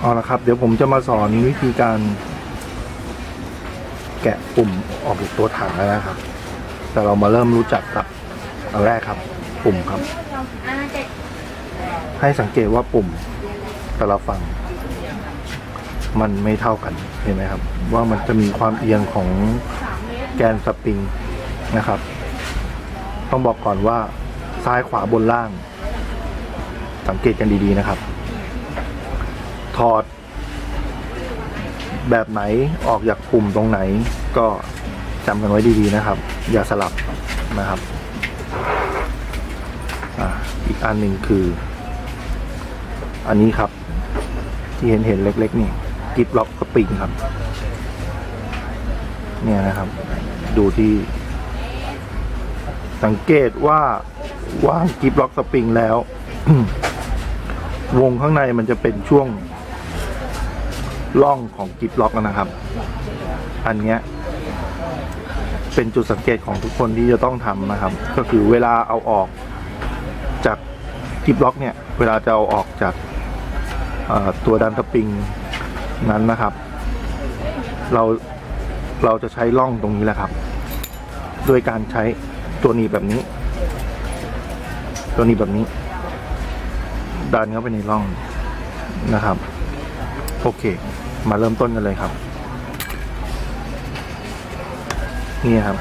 เอาละครับ เดี๋ยวผมจะมาสอนวิธีการแกะปุ่มออกจากตัวถังแล้วนะครับ แต่เรามาเริ่มรู้จักกับอันแรกครับ ปุ่มครับ ให้สังเกตว่าปุ่มแต่ละฝั่งมันไม่เท่ากันเห็นไหมครับ ว่ามันจะมีความเอียงของแกนสปริงนะครับ ต้องบอกก่อนว่าซ้ายขวาบนล่าง สังเกตกันดีๆนะครับ ถอด แบบไหนออกจากปุ่มตรงไหนก็จำกันไว้ดีๆนะครับ อย่าสลับนะครับออีกอันหนึ่งคือ อันนี้ครับ ที่เห็นเห็นเล็ก ๆ นี่กิฟล็อกสปริงครับ เนี่ยนะครับ ดูที่ สังเกตว่าวางกิฟล็อกสปริงแล้ว วงข้างในมันจะเป็นช่วง ล่องของกิฟล็อกนะครับ อันเนี้ยเป็นจุดสังเกตของทุกคนที่จะต้องทำนะครับ ก็คือเวลาเอาออกจากกิฟล็อกเนี่ย เวลาจะเอาออกจากตัวดันสปริงนั้นนะครับ เราเราจะใช้ล่องตรงนี้แหละครับ โดยการใช้ตัวนี้แบบนี้ ตัวนี้แบบนี้ ดันเข้าไปในร่องนะครับ โอเค มาเริ่มต้นกันเลยครับ นี่ครับ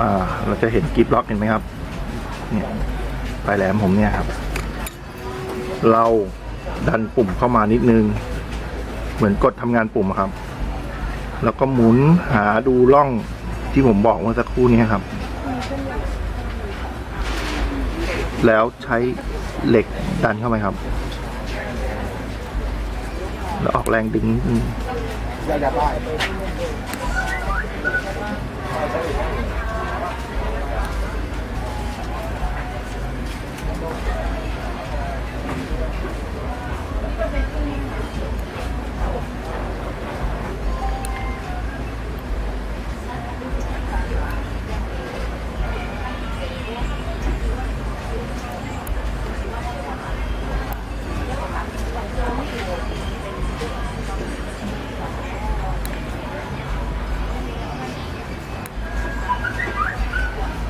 อ่า เราจะเห็นกิฟล็อกเห็นไหมครับ เนี่ยปลายแหลมผมเนี่ยครับ เราดันปุ่มเข้ามานิดนึง เหมือนกดทำงานปุ่มครับ แล้วก็หมุนหาดูร่องที่ผมบอกเมื่อสักครู่นี้ครับ แล้วใช้เหล็กดันเข้าไปครับ แล้วออกแรงดึง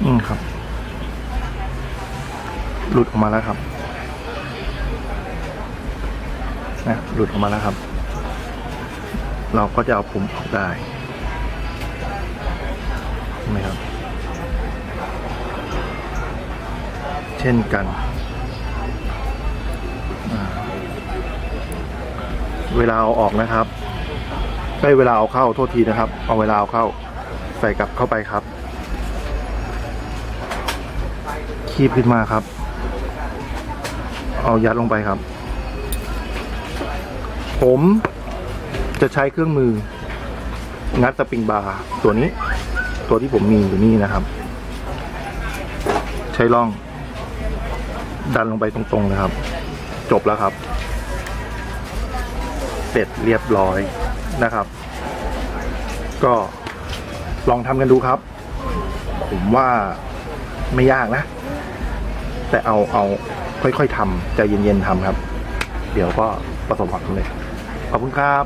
อืมครับ หลุดออกมาแล้วครับนะหลุดออกมาแล้วครับ เราก็จะเอาปุ่มออกได้ไหมครับ เช่นกันเวลาเอาออกนะครับได้เวลาเอาเข้าโทษทีนะครับ เอาเวลาเอาเข้าใส่กลับเข้าไปครับ คีบขึ้นมาครับ เอายัดลงไปครับ ผมจะใช้เครื่องมือ งัดสปริงบาร์ตัวนี้ ตัวที่ผมมีอยู่นี่นะครับ ใช้ล่อง ดันลงไปตรงๆเลยครับ จบแล้วครับ เสร็จเรียบร้อยนะครับ ก็ลองทำกันดูครับ ผมว่า ไม่ยากนะ แต่เอาเอาค่อยๆทำใจเย็นๆทำครับ เดี๋ยวก็ประสบความสำเร็จขอบคุณครับ